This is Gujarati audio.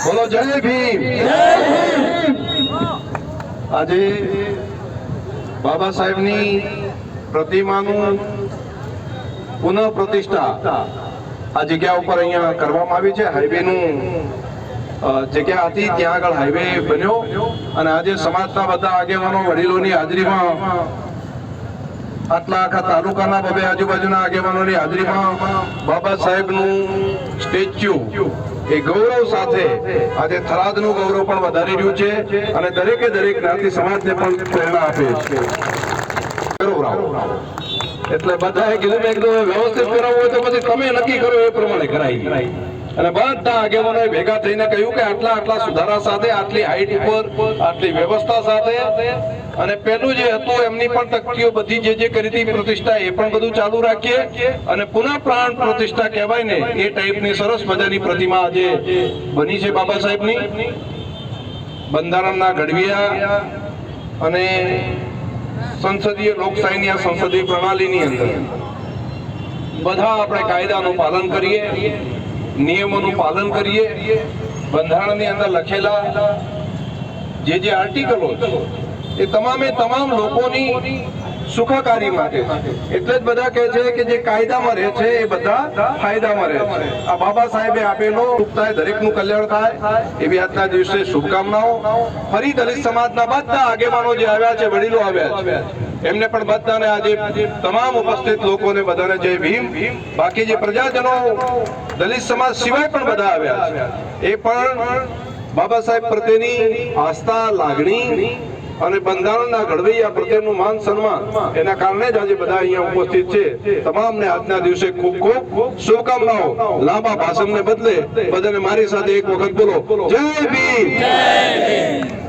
બોલો, જય ભીમ. આજે બાબા સાહેબની પ્રતિમાનું પુનઃ પ્રતિષ્ઠા આ જગ્યા ઉપર અહીંયા કરવામાં આવી છે. હાઈવેનું જગ્યા હતી, ત્યાં આગળ હાઈવે બન્યો અને આજે સમાજના બધા આગેવાનો, વડીલોની હાજરીમાં આટલા આખા તાલુકાના બબે આજુબાજુના આગેવાનોની હાજરીમાં બાબા સાહેબનું સ્ટેચ્યુ એ ગૌરવ સાથે આજે થરાદનું ગૌરવ પણ વધારી રહ્યું છે અને દરેકે દરેક જ્ઞાતિ સમાજને પણ પ્રેરણા આપે છે ગૌરવરાવ. એટલે બધાએ કીધું મેં કીધું, વ્યવસ્થિત કરાવવું હોય તો પછી તમે નક્કી કરો એ પ્રમાણે કરાય. અને બધા આગેવાનોએ ભેગા થઈને કહ્યું કે આટલા આટલા સુધારા સાથે, આટલી હાઈટ ઉપર, આટલી વ્યવસ્થા સાથે. અને પેલું જે હતું, એમની પણ તકતીઓ બધી જે જે કરી હતી પ્રતિષ્ઠા, એ પણ બધું ચાલુ રાખીએ. અને પુનઃ પ્રાણ પ્રતિષ્ઠા કહેવાય ને, એ ટાઈપની સરસ મજાની પ્રતિમા આજે બની છે બાબા સાહેબની. બંધારણના ઘડવિયા અને સંસદીય લોકશાહીની આ સંસદીય પ્રણાલીની અંદર બધા આપણે કાયદાનું પાલન કરીએ, નિયમોનું પાલન કરીએ, બંધારણની અંદર લખેલા જે જે આર્ટિકલો છે, એ તમામે તમામ લોકોની સુખાકારી માટે. એટલે જ બધા કહે છે કે જે કાયદામાં રહે છે એ બધા ફાયદામાં રહે છે. આ બાબા સાહેબે આપેલો થાય દરેકનું કલ્યાણ થાય એવી આજના દિવસે શુભકામનાઓ. ફરી દલિત સમાજના બધા આગેવાનો જે આવ્યા છે, વડીલો આવ્યા છે, એમને પણ બધાને આજે તમામ ઉપસ્થિત લોકોને બધાને જય ભીમ. બાકી જે પ્રજાજનો, દલિત સમાજ સિવાય પણ બધા આવ્યા છે, એ પણ બાબા સાહેબ પ્રત્યેની આસ્થા, લાગણી અને બંધારણના ઘડવૈયા પ્રત્યેનું માન સન્માન એના કારણે જ આજે બધા અહીંયા ઉપસ્થિત છે. તમામને આજના દિવસે ખૂબ ખૂબ શુભકામનાઓ. લાંબા ભાષણને બદલે બધાને મારી સાથે એક વખત બોલો. જય ભીમ.